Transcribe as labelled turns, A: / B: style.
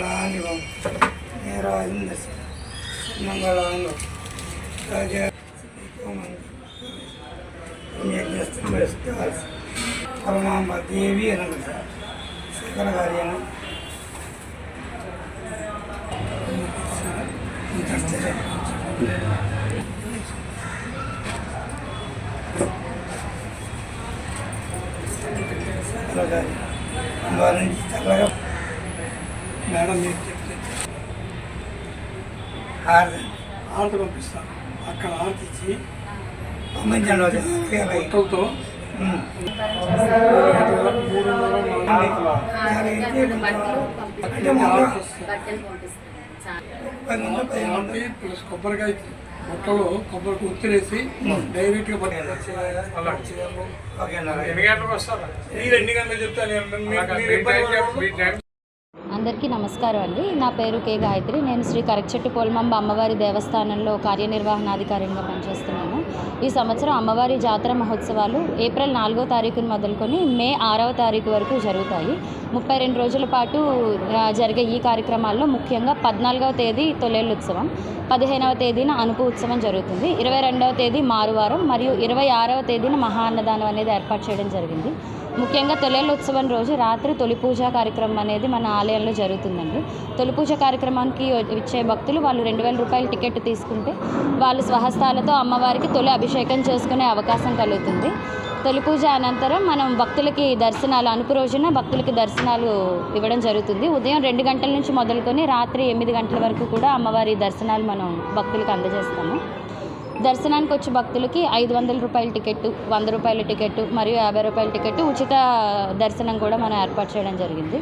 A: లాంగం నేరాజింద మంగళాంగం రాజా పరమాంబ దేవి అనగా సకల కార్యాలు సకల కార్యాలు వారి చక్కగా మేడం మీరు చెప్తే హారతి
B: ఆర్త పంపిస్తాను అక్కడ ఆర్త ఇచ్చి
A: పంపించండి
B: బట్టలతో. మూడున్నర
A: అంటే మొత్తం
C: బట్టలు పంపిస్తాను
A: పది
B: ప్లస్ కొబ్బరికాయ మొట్టలో కొబ్బరి ఉత్తిరేసి డైరెక్ట్గా
A: ఓకే
D: అందరికీ నమస్కారం అండి. నా పేరు కే గాయత్రి. నేను శ్రీ కరక్చెట్టు పోల్మంబ అమ్మవారి దేవస్థానంలో కార్యనిర్వహణాధికారిగా పనిచేస్తున్నాను. ఈ సంవత్సరం అమ్మవారి జాతర మహోత్సవాలు ఏప్రిల్ నాలుగో తారీఖును మొదలుకొని మే ఆరవ తారీఖు వరకు జరుగుతాయి. ముప్పై రెండు రోజుల పాటు జరిగే ఈ కార్యక్రమాల్లో ముఖ్యంగా పద్నాలుగవ తేదీ తొలేళ్ళు ఉత్సవం పదిహేనవ తేదీన అనుపు ఉత్సవం జరుగుతుంది. ఇరవై రెండవ తేదీ మారువారం మరియు ఇరవై ఆరవ తేదీన మహా అన్నదానం అనేది ఏర్పాటు చేయడం జరిగింది. ముఖ్యంగా తొలేళ్ళ ఉత్సవం రోజు రాత్రి తొలి పూజ కార్యక్రమం అనేది మన ఆలయంలో జరుగుతుందండి. తొలి పూజ కార్యక్రమానికి వచ్చే భక్తులు వాళ్ళు రెండు వేల రూపాయల టికెట్ తీసుకుంటే వాళ్ళు స్వహస్తాలతో అమ్మవారికి తొలి అభిషేకం చేసుకునే అవకాశం కలుగుతుంది. తొలి పూజ అనంతరం మనం భక్తులకి దర్శనాలు అనుపు రోజున భక్తులకి దర్శనాలు ఇవ్వడం జరుగుతుంది. ఉదయం రెండు గంటల నుంచి మొదలుకొని రాత్రి ఎనిమిది గంటల వరకు కూడా అమ్మవారి దర్శనాలు మనం భక్తులకు అందజేస్తాము. దర్శనానికి వచ్చే భక్తులకి ఐదు వందల రూపాయల టికెట్ వంద రూపాయల టికెట్ మరియు యాభై రూపాయల టికెట్ ఉచిత దర్శనం కూడా మనం ఏర్పాటు చేయడం జరిగింది.